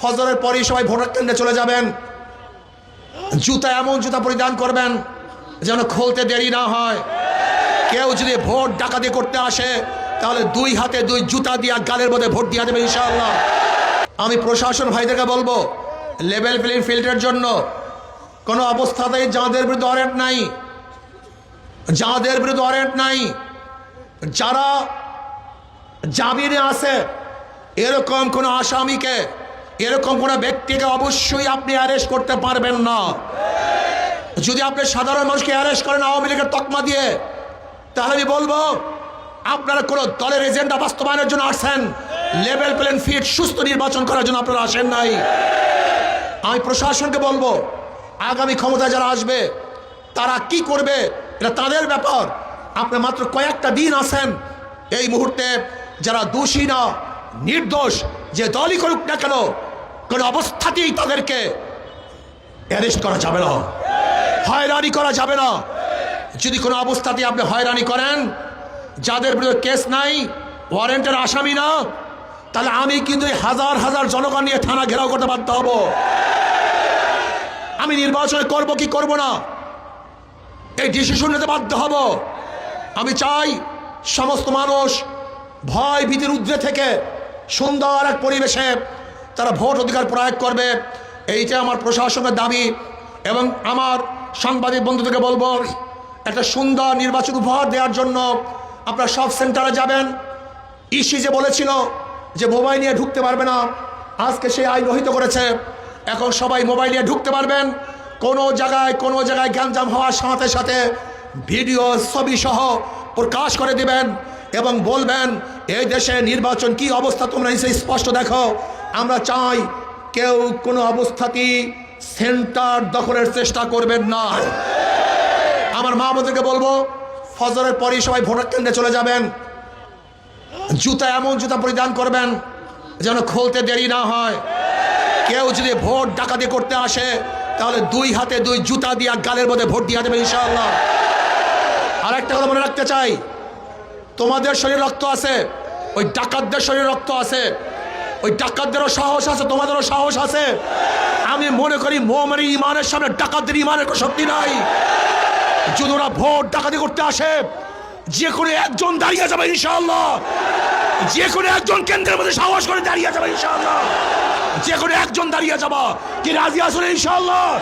ফজরের পরেই সবাই ভোটার কেন্দ্রে চলে যাবেন। জুতা এমন জুতা পরিধান করবেন যেন খুলতে দেরি না হয়। কেউ যদি ভোট ডাকাতি করতে আসে, তাহলে দুই হাতে দুই জুতা দিয়া গালের মধ্যে ভোট দিয়ে দেবে ইনশাআল্লাহ। আমি প্রশাসন ভাইদেরকে বলব, লেভেল প্লেইং ফিল্ডের জন্য কোনো অবস্থাতেই যাঁদের বিরুদ্ধে ওয়ারেন্ট নাই, যাঁদের বিরুদ্ধে ওয়ারেন্ট নাই, যারা জামিনে আছে, এরকম কোনো আসামিকে এরকম কোনো ব্যক্তিকে অবশ্যই আপনি অ্যারেস্ট করতে পারবেন না। যদি আপনি সাধারণ মানুষকে অ্যারেস্ট করেন, আওয়ামী লীগের তকমা দিয়ে, তাহলে আমি বলব, আপনারা কোনো দলের এজেন্ডা বাস্তবায়নের জন্য আসছেন লেভেল প্লেন ফিট সুস্থ নির্বাচন করার জন্য আপনারা আসেন নাই। আমি প্রশাসনকে বলব, আগামী ক্ষমতায় যারা আসবে, তারা কি করবে, এটা তাদের ব্যাপার। আপনার মাত্র কয়েকটা দিন আছেন, এই মুহূর্তে যারা দোষী না, নির্দোষ, যে দলই করুক না কেন কোনো অবস্থাতেই তাদেরকে অ্যারেস্ট করা যাবে না। হয়রানি করা যাবে না। যদি কোনো অবস্থাতে আপনি হয়রানি করেন, যাদের বিরুদ্ধে কেস নাই, ওয়ারেন্টের আসামি না, তাহলে আমি কিন্তু হাজার হাজার জনগণ নিয়ে থানা ঘেরাও করতে বাধ্য হব। আমি নির্বাচন করব কি করব না, এই ডিসিশন নিতে বাধ্য হব। আমি চাই সমস্ত মানুষ ভয় ভীতির ঊর্ধ্বে থেকে সুন্দর এক পরিবেশে তারা ভোট অধিকার প্রয়োগ করবে। এইটা আমার প্রশাসনের দাবি এবং আমার সাংবাদিক বন্ধুদেরকে বলব, একটা সুন্দর নির্বাচন উপহার দেওয়ার জন্য আপনারা সব সেন্টারে যাবেন। ইসি যে বলেছিল যে মোবাইল নিয়ে ঢুকতে পারবে না, আজকে সেই আইন রহিত করেছে। এখন সবাই মোবাইল নিয়ে ঢুকতে পারবেন। কোনো জায়গায় কোনো জায়গায় গ্যাঞ্জাম হওয়ার সাথে সাথে ভিডিও ছবি সহ প্রকাশ করে দিবেন এবং বলবেন, এই দেশে নির্বাচন কি অবস্থা তোমরা নিশ্চয়ই স্পষ্ট দেখো। আমরা চাই কেউ কোনো অবস্থাতেই সেন্টার দখলের চেষ্টা করবেন না। আমার মা বোনদেরকে বলব, ফজরের পরেই সবাই ভোটার কেন্দ্রে চলে যাবেন। জুতা এমন জুতা পরিধান করবেন যেন খুলতে দেরি না হয়। কেউ যদি ভোট ডাকাতি করতে আসে, তাহলে দুই হাতে দুই জুতা দিয়ে গালের মধ্যে ভোট দিয়ে দেবে ইনশাআল্লাহ। আর একটা কথা মনে রাখতে চাই, তোমাদের শরীর রক্ত আছে, ওই ডাকাতদের শরীর রক্ত আছে। ওই ডাকাতদেরও সাহস আছে, তোমাদেরও সাহস আছে। আমি মনে করি মোহামের ইমানের সামনে ডাকাতদের ইমানের কোনো শক্তি নাই। যদি ওরা ভোট ডাকাতি করতে আসে, যে কোনো একজন দাঁড়িয়ে যাবে ইনশাআল্লাহ। যে কোনো একজন কেন্দ্রের মধ্যে সাহস করে দাঁড়িয়ে যাবে ইনশাআল্লাহ। যে কোনো একজন দাঁড়িয়ে যাবা। কি রাজি আসুন ইনশাআল্লাহ?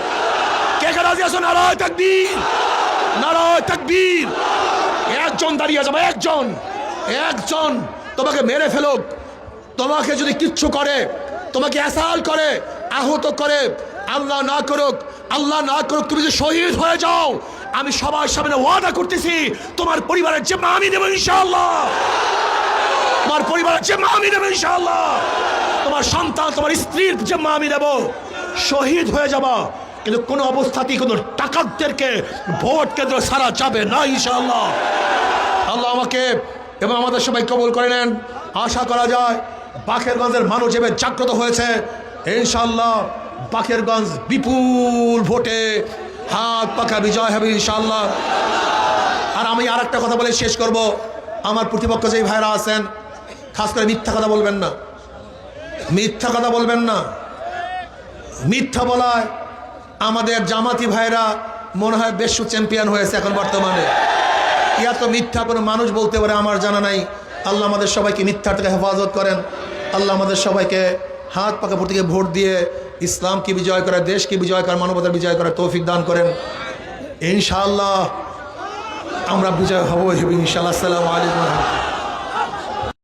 কে কে রাজি আসুন নারায় তাকবীর। নারায় তাকবীর। একজন দাঁড়িয়ে যাবে, একজন। একজন তোমাকে মেরে ফেলুক। তোমাকে যদি কিচ্ছু করে, তোমাকে অ্যাসাল করে, আহত করে, আল্লাহ না করুক, আল্লাহ না করুক, তুমি যদি শহীদ হয়ে যাও, আমি সবার সামনে ওয়াদা করতেছি, তোমার পরিবারের যে আমি দেবো ইনশাল্লাহ তোমার পরিবারের যে আমি দেবো ইনশাল্লাহ তোমার সন্তান, তোমার স্ত্রীর যে আমি দেবো, শহীদ হয়ে যাবা। কিন্তু কোনো অবস্থাতেই কোনো টাকাতদেরকে ভোট কেন্দ্র সারা যাবে না ইনশাআল্লাহ। আল্লাহ আমাকে এবং আমাদের সবাই কবল করে নেন। আশা করা যায় বাকেরগঞ্জের মানুষ এবার জাগ্রত হয়েছে। ইনশাল্লাহ বাকেরগঞ্জ বিপুল ভোটে হাত পাখা বিজয় হবে ইনশাল্লাহ আর আমি আর একটা কথা বলে শেষ করব। আমার প্রতিপক্ষ যেই ভাইরা আছেন, খাস করে মিথ্যা কথা বলবেন না। মিথ্যা কথা বলবেন না। মিথ্যা বলায় আমাদের জামাতি ভাইরা মনে হয় বেশ চ্যাম্পিয়ন হয়েছে এখন বর্তমানে। ইয়া তো মিথ্যা কোনো মানুষ বলতে পারে, আমার জানা নাই। আল্লাহ আমাদের সবাইকে মিথ্যার থেকে হেফাজত করেন। আল্লাহ আমাদের সবাইকে হাত পাকা প্রতিকে ভোট দিয়ে ইসলামকে বিজয় করে দেশকে বিজয় করে মানবতার বিজয় করে তৌফিক দান করেন। ইনশাআল্লাহ আমরা বিজয় হব, ইনশাআল্লাহ। আসসালামু আলাইকুম।